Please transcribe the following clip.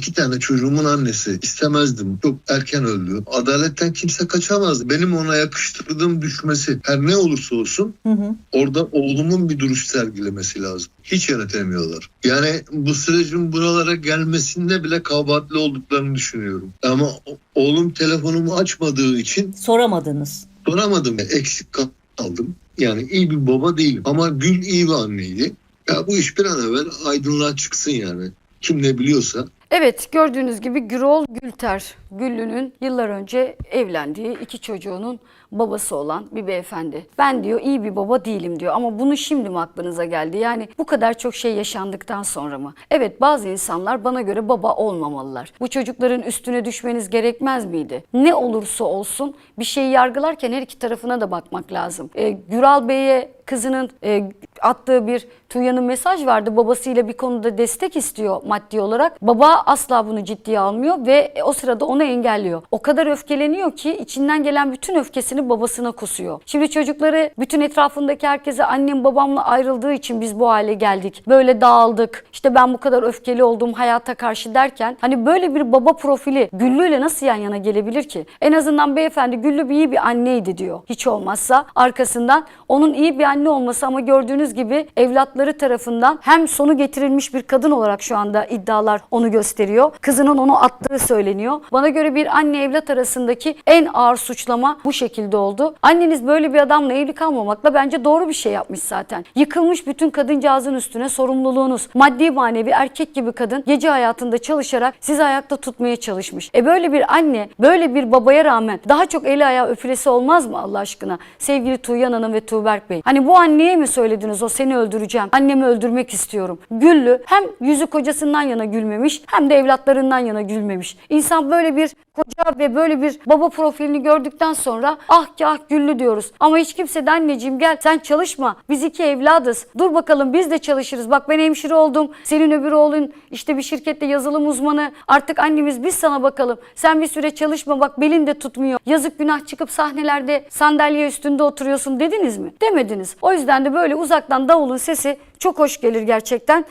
iki tane çocuğumun annesi. İstemezdim. Çok erken öldü. Adaletten kimse kaçamaz. Benim ona yakıştırdığım düşmesi her ne olursa olsun Hı hı. orada oğlumun bir duruş sergilemesi lazım. Hiç yönetemiyorlar. Yani bu sürecin buralara gelmesinde bile kabahatli olduklarını düşünüyorum. Ama oğlum telefonumu açmadığı için Soramadınız. soramadım. Eksik kaldım. Yani iyi bir baba değilim. Ama Gül iyi bir anneydi. Ya bu iş bir an evvel aydınlığa çıksın yani. Kim ne biliyorsa. Evet gördüğünüz gibi Gürol Gülter, Güllü'nün yıllar önce evlendiği iki çocuğunun babası olan bir beyefendi. Ben diyor iyi bir baba değilim diyor ama bunu şimdi mi aklınıza geldi? Yani bu kadar çok şey yaşandıktan sonra mı? Evet bazı insanlar bana göre baba olmamalılar. Bu çocukların üstüne düşmeniz gerekmez miydi? Ne olursa olsun bir şeyi yargılarken her iki tarafına da bakmak lazım. Ee, Güral Bey'e kızının e, attığı bir Tuğya'nın mesaj vardı. Babasıyla bir konuda destek istiyor maddi olarak. Baba asla bunu ciddiye almıyor ve o sırada onu engelliyor. O kadar öfkeleniyor ki içinden gelen bütün öfkesini babasına kusuyor. Şimdi çocukları bütün etrafındaki herkese annem babamla ayrıldığı için biz bu hale geldik. Böyle dağıldık. İşte ben bu kadar öfkeli oldum hayata karşı derken hani böyle bir baba profili Güllü ile nasıl yan yana gelebilir ki? En azından beyefendi Güllü bir iyi bir anneydi diyor. Hiç olmazsa arkasından onun iyi bir anne olması ama gördüğünüz gibi evlatları tarafından hem sonu getirilmiş bir kadın olarak şu anda iddialar onu gösteriyor. Kızının onu attığı söyleniyor. Bana göre bir anne evlat arasındaki en ağır suçlama bu şekilde oldu. Anneniz böyle bir adamla evli kalmamakla bence doğru bir şey yapmış zaten. Yıkılmış bütün kadıncağızın üstüne sorumluluğunuz. Maddi manevi erkek gibi kadın gece hayatında çalışarak sizi ayakta tutmaya çalışmış. E böyle bir anne, böyle bir babaya rağmen daha çok eli ayağı öpülesi olmaz mı Allah aşkına? Sevgili Tuğyan Hanım ve Tuğberk Bey. Hani bu anneye mi söylediniz o seni öldüreceğim, annemi öldürmek istiyorum. Güllü hem yüzü kocasından yana gülmemiş hem de evlatlarından yana gülmemiş. İnsan böyle bir koca ve böyle bir baba profilini gördükten sonra ah ki ah Güllü diyoruz. Ama hiç kimse de anneciğim gel sen çalışma. Biz iki evladız. Dur bakalım biz de çalışırız. Bak ben hemşire oldum. Senin öbür oğlun işte bir şirkette yazılım uzmanı. Artık annemiz biz sana bakalım. Sen bir süre çalışma bak belin de tutmuyor. Yazık günah çıkıp sahnelerde sandalye üstünde oturuyorsun dediniz mi? Demediniz. O yüzden de böyle uzaktan davulun sesi çok hoş gelir gerçekten.